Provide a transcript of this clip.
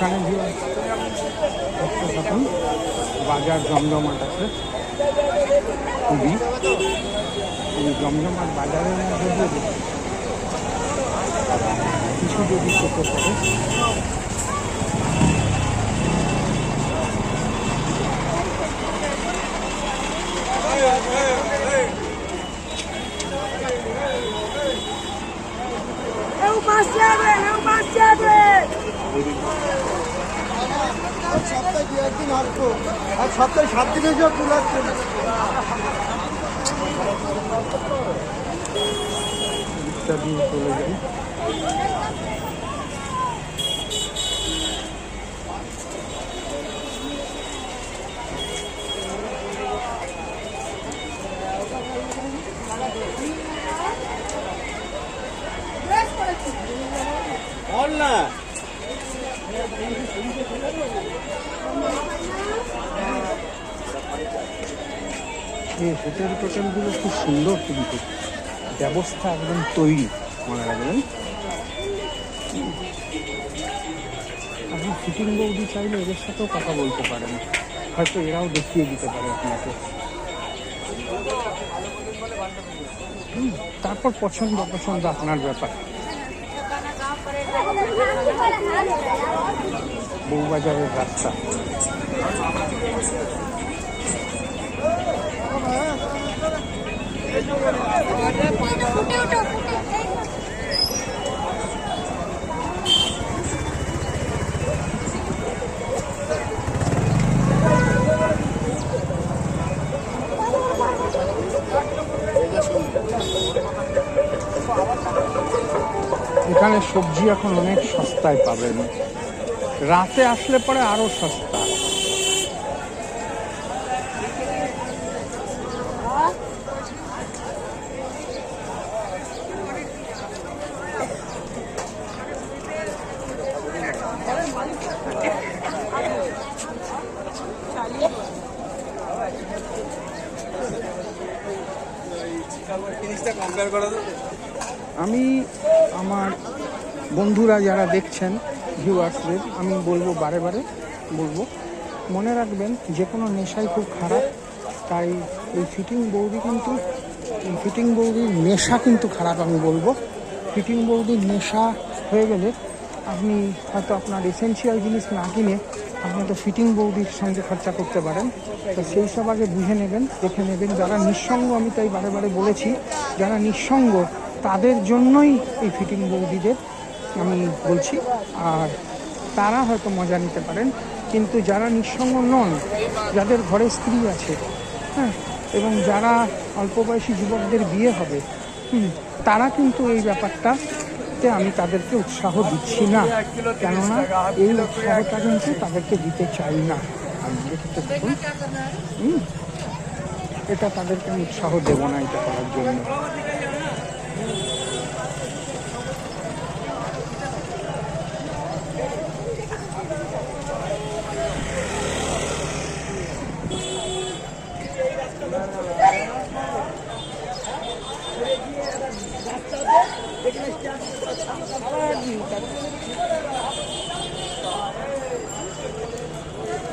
এখানে থাকুন বাজার জমজমাট আছে। খুবই। এই জমজমাট বাজারের মধ্যে দিয়ে কিছু যদি চোখে পড়ে Eu passeabre, eu passeabre! সপ্তাহে দু একদিন আসব। আর সপ্তাহে সাত দিনে যে আসছে। চলে যাই। বল না। এই হোটেল টোটেলগুলো খুব সুন্দর কিন্তু। ব্যবস্থা একদম তৈরি, মনে রাখবেন। আপনি ফিটিং বৌদি চাইলে এদের সাথেও কথা বলতে পারেন। হয়তো এরাও দেখিয়ে দিতে পারে আপনাকে। তারপর পছন্দ পছন্দ আপনার ব্যাপার। বউবাজারের রাস্তা। এখানে সবজি এখন অনেক সস্তায় পাবেন। রাতে আসলে পরে আরও সস্তা। আমি আমার বন্ধুরা যারা দেখছেন ভিউয়ার্সদের আমি বলব বারে বারে, বলব। মনে রাখবেন, যে কোনো নেশাই খুব খারাপ, তাই এই ফিটিং বৌদি কিন্তু ফিটিং বৌদির নেশা কিন্তু খারাপ আমি বলব। ফিটিং বৌদির নেশা হয়ে গেলে আপনি হয়তো আপনার এসেন্সিয়াল জিনিস না কিনে আপনি তো ফিটিং বৌদির সঙ্গে খরচা করতে পারেন। তো সেই সব আগে বুঝে নেবেন, দেখে নেবেন। যারা নিঃসঙ্গ, আমি তাই বারে বারে বলেছি, যারা নিঃসঙ্গ, তাদের জন্যই এই ফিটিং বৌদিদের আমি বলছি, আর তারা হয়তো মজা নিতে পারেন, কিন্তু যারা নিঃসঙ্গ নন, যাদের ঘরে স্ত্রী আছে হ্যাঁ এবং যারা অল্প বয়সী যুবকদের বিয়ে হবে তারা কিন্তু এই ব্যাপারটাতে আমি তাদেরকে উৎসাহ দিচ্ছি না। কেননা এই উৎসাহটা কিন্তু তাদেরকে দিতে চাই না। এটা তাদেরকে আমি উৎসাহ দেবো না এটা করার জন্য।